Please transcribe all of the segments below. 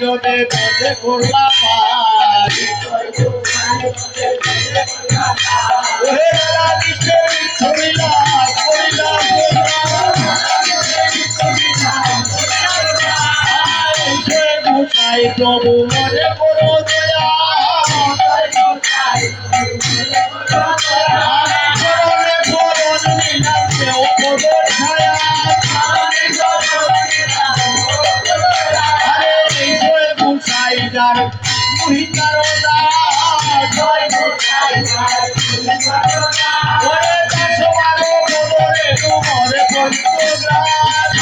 জনে বসে করলাম আজ। ওহে রাধা কৃষ্ণের ছবিলা করিলা গোসাই প্রভু মনে গোসাই যার মহিতার দাস ওরে দশ বারো বদরে তোমারে পঞ্চগ্রাস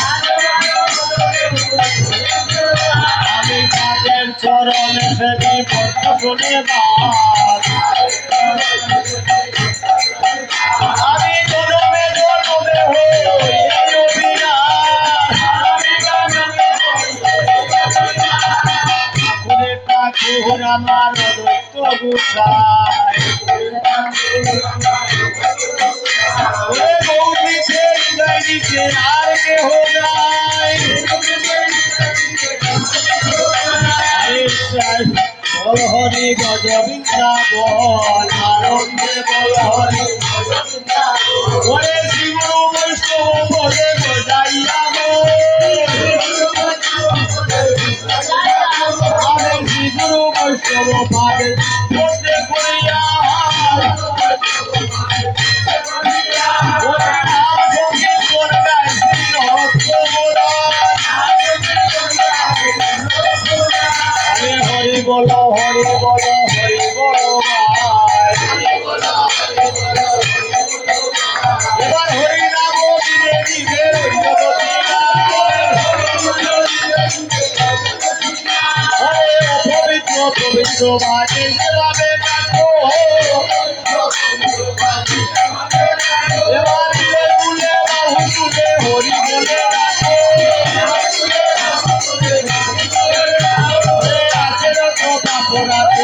আমি তাদের চরণে সেটি পদ্ম শুনে বাস আমার দুঃখ দিছে আর কেহ নাই হরি গজ বৃন্দাবন বাজে যেভাবে কাটো এবার তুলে বাহু তুলে হরি বলে রাখো আছে রকম বাপরাতে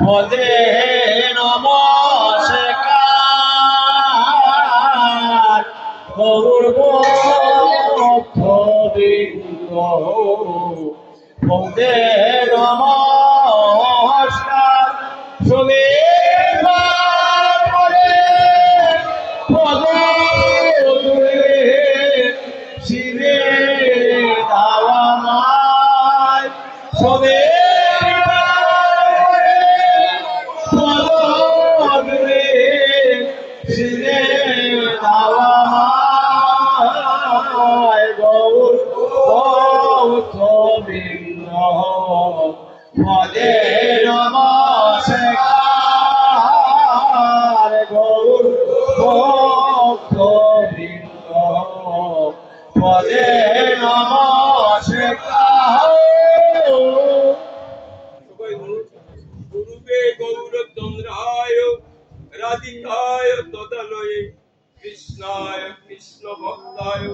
All day. কৃষ্ণায় কৃষ্ণ ভক্তায়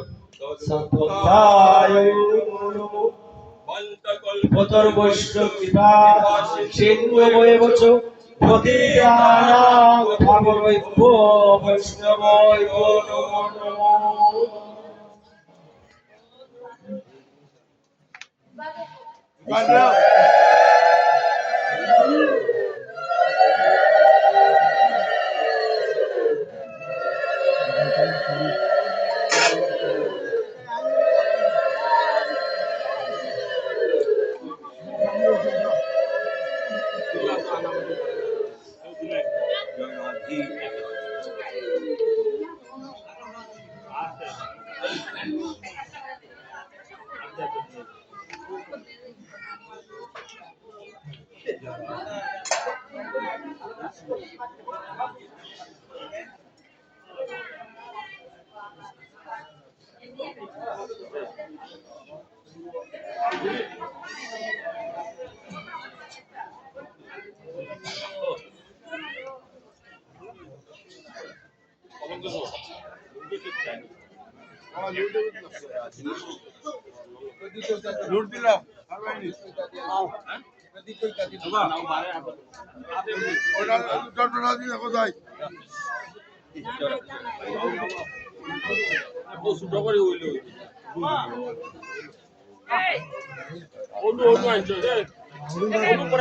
কৃপা সিন্ধু বৈষ্ণবৈ নমো নমো। লুট দিলাম কোথায় অনু আনছে রে অনু পর